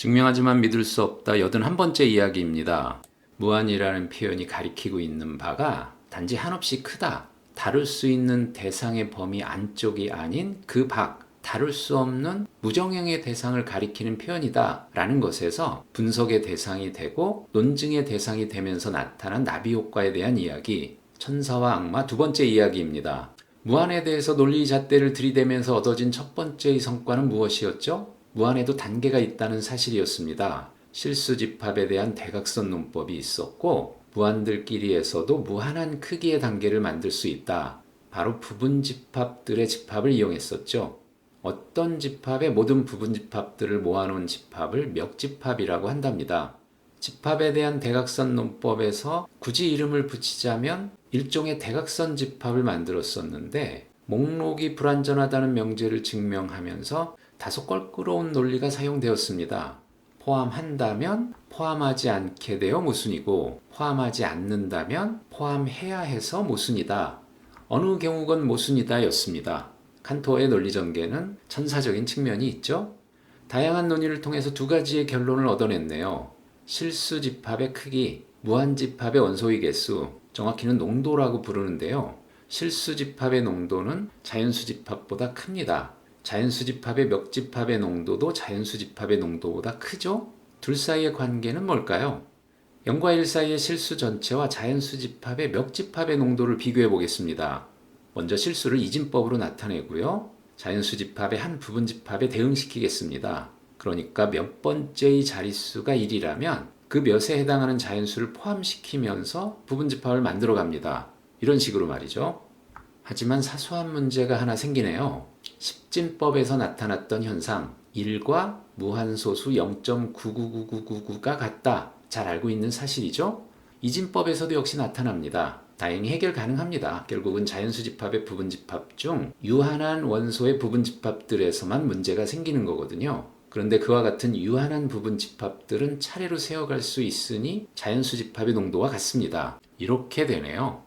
증명하지만 믿을 수 없다 81번째 이야기입니다. 무한이라는 표현이 가리키고 있는 바가 단지 한없이 크다. 다룰 수 있는 대상의 범위 안쪽이 아닌 그 밖, 다룰 수 없는 무정형의 대상을 가리키는 표현이다. 라는 것에서 분석의 대상이 되고 논증의 대상이 되면서 나타난 나비 효과에 대한 이야기, 천사와 악마 두 번째 이야기입니다. 무한에 대해서 논리 잣대를 들이대면서 얻어진 첫 번째의 성과는 무엇이었죠? 무한에도 단계가 있다는 사실이었습니다. 실수 집합에 대한 대각선 논법이 있었고 무한들끼리에서도 무한한 크기의 단계를 만들 수 있다. 바로 부분 집합들의 집합을 이용했었죠. 어떤 집합의 모든 부분 집합들을 모아놓은 집합을 멱집합이라고 한답니다. 집합에 대한 대각선 논법에서 굳이 이름을 붙이자면 일종의 대각선 집합을 만들었었는데 목록이 불완전하다는 명제를 증명하면서 다소 껄끄러운 논리가 사용되었습니다. 포함한다면 포함하지 않게 되어 모순이고 포함하지 않는다면 포함해야 해서 모순이다. 어느 경우건 모순이다 였습니다. 칸토의 논리 전개는 천사적인 측면이 있죠. 다양한 논의를 통해서 두 가지의 결론을 얻어냈네요. 실수 집합의 크기, 무한 집합의 원소의 개수, 정확히는 농도라고 부르는데요. 실수 집합의 농도는 자연수 집합보다 큽니다. 자연수 집합의 멱 집합의 농도도 자연수 집합의 농도보다 크죠? 둘 사이의 관계는 뭘까요? 0과 1 사이의 실수 전체와 자연수 집합의 멱 집합의 농도를 비교해 보겠습니다. 먼저 실수를 이진법으로 나타내고요. 자연수 집합의 한 부분 집합에 대응시키겠습니다. 그러니까 몇 번째의 자릿수가 1이라면 그 몇에 해당하는 자연수를 포함시키면서 부분 집합을 만들어 갑니다. 이런 식으로 말이죠. 하지만 사소한 문제가 하나 생기네요. 십진법에서 나타났던 현상 1과 무한소수 0.999999가 같다. 잘 알고 있는 사실이죠? 이진법에서도 역시 나타납니다. 다행히 해결 가능합니다. 결국은 자연수 집합의 부분 집합 중 유한한 원소의 부분 집합들에서만 문제가 생기는 거거든요. 그런데 그와 같은 유한한 부분 집합들은 차례로 세어갈 수 있으니 자연수 집합의 농도와 같습니다. 이렇게 되네요.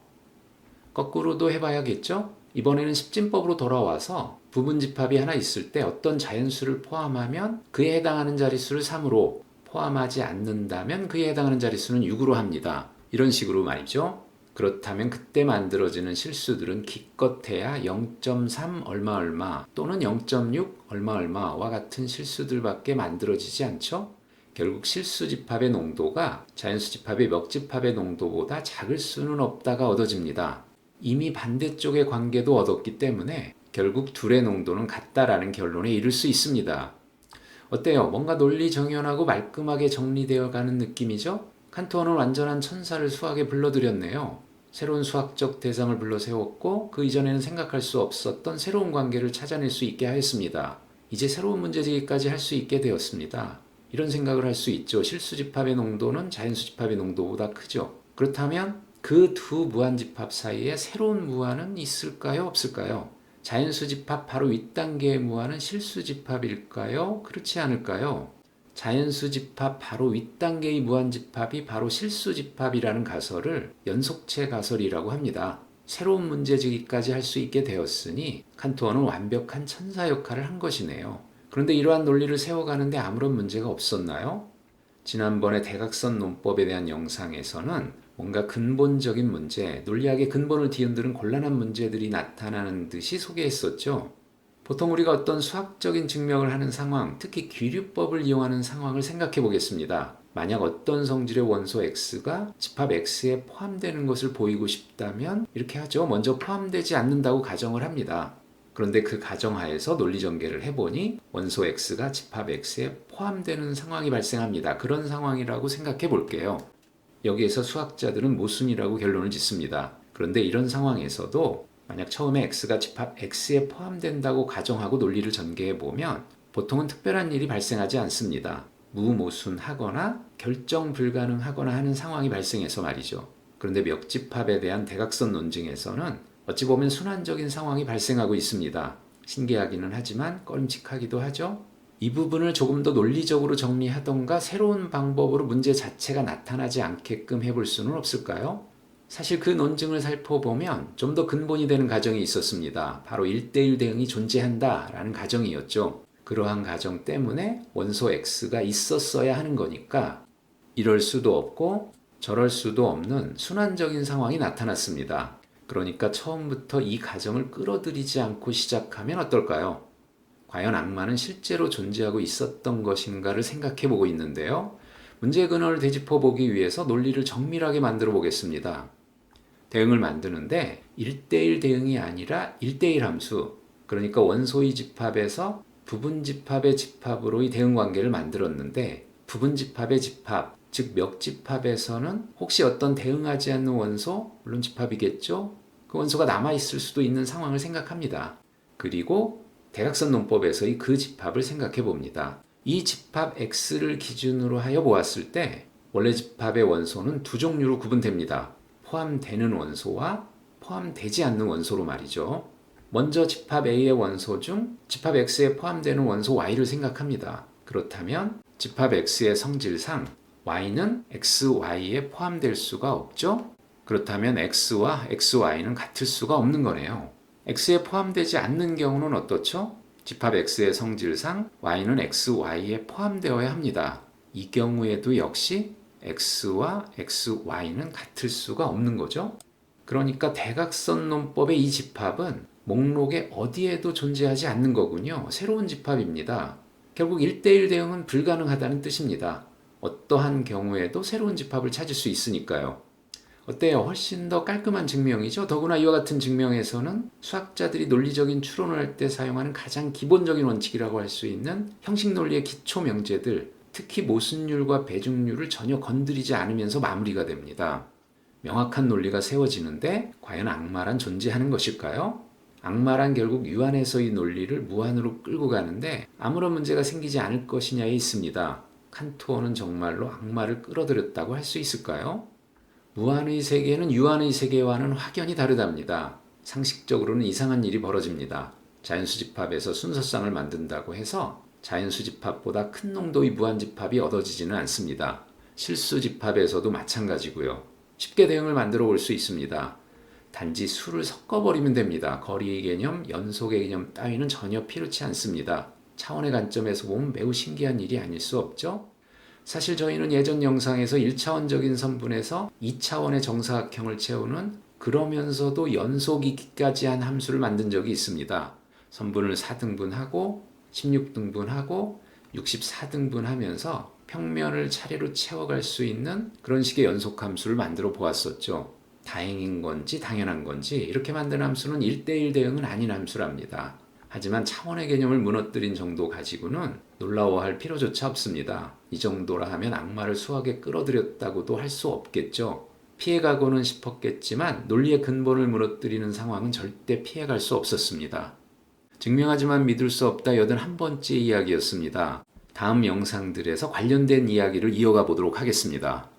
거꾸로도 해봐야겠죠? 이번에는 십진법으로 돌아와서 부분 집합이 하나 있을 때 어떤 자연수를 포함하면 그에 해당하는 자릿수를 3으로 포함하지 않는다면 그에 해당하는 자릿수는 6으로 합니다. 이런 식으로 말이죠. 그렇다면 그때 만들어지는 실수들은 기껏해야 0.3 얼마 얼마 또는 0.6 얼마 얼마와 같은 실수들밖에 만들어지지 않죠? 결국 실수 집합의 농도가 자연수 집합의 멱 집합의 농도보다 작을 수는 없다가 얻어집니다. 이미 반대쪽의 관계도 얻었기 때문에 결국 둘의 농도는 같다라는 결론에 이를 수 있습니다. 어때요? 뭔가 논리 정연하고 말끔하게 정리되어 가는 느낌이죠? 칸토어는 완전한 천사를 수학에 불러들였네요. 새로운 수학적 대상을 불러 세웠고 그 이전에는 생각할 수 없었던 새로운 관계를 찾아낼 수 있게 하였습니다. 이제 새로운 문제제기까지 할 수 있게 되었습니다. 이런 생각을 할 수 있죠. 실수 집합의 농도는 자연수 집합의 농도보다 크죠. 그렇다면 그 두 무한 집합 사이에 새로운 무한은 있을까요? 없을까요? 자연수 집합 바로 윗단계의 무한은 실수 집합일까요? 그렇지 않을까요? 자연수 집합 바로 윗단계의 무한 집합이 바로 실수 집합이라는 가설을 연속체 가설이라고 합니다. 새로운 문제제기까지 할 수 있게 되었으니 칸토어는 완벽한 천사 역할을 한 것이네요. 그런데 이러한 논리를 세워가는데 아무런 문제가 없었나요? 지난번에 대각선 논법에 대한 영상에서는 뭔가 근본적인 문제, 논리학의 근본을 뒤흔드는 곤란한 문제들이 나타나는 듯이 소개했었죠. 보통 우리가 어떤 수학적인 증명을 하는 상황, 특히 귀류법을 이용하는 상황을 생각해 보겠습니다. 만약 어떤 성질의 원소 x가 집합 x에 포함되는 것을 보이고 싶다면 이렇게 하죠. 먼저 포함되지 않는다고 가정을 합니다. 그런데 그 가정하에서 논리 전개를 해보니 원소 x가 집합 x에 포함되는 상황이 발생합니다. 그런 상황이라고 생각해 볼게요. 여기에서 수학자들은 모순이라고 결론을 짓습니다. 그런데 이런 상황에서도 만약 처음에 x가 집합 x에 포함된다고 가정하고 논리를 전개해 보면 보통은 특별한 일이 발생하지 않습니다. 무모순하거나 결정 불가능하거나 하는 상황이 발생해서 말이죠. 그런데 멱집합에 대한 대각선 논증에서는 어찌 보면 순환적인 상황이 발생하고 있습니다. 신기하기는 하지만 꺼림칙하기도 하죠. 이 부분을 조금 더 논리적으로 정리하던가 새로운 방법으로 문제 자체가 나타나지 않게끔 해볼 수는 없을까요? 사실 그 논증을 살펴보면 좀 더 근본이 되는 가정이 있었습니다. 바로 1대1 대응이 존재한다라는 가정이었죠. 그러한 가정 때문에 원소 x가 있었어야 하는 거니까 이럴 수도 없고 저럴 수도 없는 순환적인 상황이 나타났습니다. 그러니까 처음부터 이 가정을 끌어들이지 않고 시작하면 어떨까요? 과연 악마는 실제로 존재하고 있었던 것인가를 생각해 보고 있는데요. 문제 근원을 되짚어 보기 위해서 논리를 정밀하게 만들어 보겠습니다. 대응을 만드는데 1대1 대응이 아니라 1대1 함수, 그러니까 원소의 집합에서 부분 집합의 집합으로의 대응 관계를 만들었는데 부분 집합의 집합, 즉 멱집합에서는 혹시 어떤 대응하지 않는 원소, 물론 집합이겠죠? 그 원소가 남아있을 수도 있는 상황을 생각합니다. 그리고 대각선 논법에서의 그 집합을 생각해 봅니다. 이 집합 X를 기준으로 하여 보았을 때 원래 집합의 원소는 두 종류로 구분됩니다. 포함되는 원소와 포함되지 않는 원소로 말이죠. 먼저 집합 A의 원소 중 집합 X에 포함되는 원소 Y를 생각합니다. 그렇다면 집합 X의 성질상 Y는 XY에 포함될 수가 없죠? 그렇다면 X와 XY는 같을 수가 없는 거네요. X에 포함되지 않는 경우는 어떻죠? 집합 X의 성질상 Y는 XY에 포함되어야 합니다. 이 경우에도 역시 X와 XY는 같을 수가 없는 거죠. 그러니까 대각선 논법의 이 집합은 목록에 어디에도 존재하지 않는 거군요. 새로운 집합입니다. 결국 1대1 대응은 불가능하다는 뜻입니다. 어떠한 경우에도 새로운 집합을 찾을 수 있으니까요. 어때요? 훨씬 더 깔끔한 증명이죠. 더구나 이와 같은 증명에서는 수학자들이 논리적인 추론을 할 때 사용하는 가장 기본적인 원칙이라고 할 수 있는 형식 논리의 기초 명제들, 특히 모순율과 배중률을 전혀 건드리지 않으면서 마무리가 됩니다. 명확한 논리가 세워지는데 과연 악마란 존재하는 것일까요? 악마란 결국 유한에서의 논리를 무한으로 끌고 가는데 아무런 문제가 생기지 않을 것이냐에 있습니다. 칸토어는 정말로 악마를 끌어들였다고 할 수 있을까요? 무한의 세계는 유한의 세계와는 확연히 다르답니다. 상식적으로는 이상한 일이 벌어집니다. 자연수집합에서 순서쌍을 만든다고 해서 자연수집합보다 큰 농도의 무한집합이 얻어지지는 않습니다. 실수집합에서도 마찬가지고요. 쉽게 대응을 만들어 볼수 있습니다. 단지 수를 섞어버리면 됩니다. 거리의 개념, 연속의 개념 따위는 전혀 필요치 않습니다. 차원의 관점에서 보면 매우 신기한 일이 아닐 수 없죠? 사실 저희는 예전 영상에서 1차원적인 선분에서 2차원의 정사각형을 채우는 그러면서도 연속이기까지 한 함수를 만든 적이 있습니다. 선분을 4등분하고 16등분하고 64등분 하면서 평면을 차례로 채워갈 수 있는 그런 식의 연속 함수를 만들어 보았었죠. 다행인 건지 당연한 건지 이렇게 만든 함수는 1대1 대응은 아닌 함수랍니다. 하지만 차원의 개념을 무너뜨린 정도 가지고는 놀라워할 필요조차 없습니다. 이 정도라 하면 악마를 수학에 끌어들였다고도 할 수 없겠죠. 피해가고는 싶었겠지만 논리의 근본을 무너뜨리는 상황은 절대 피해갈 수 없었습니다. 증명하지만 믿을 수 없다 여든 한 번째 이야기였습니다. 다음 영상들에서 관련된 이야기를 이어가 보도록 하겠습니다.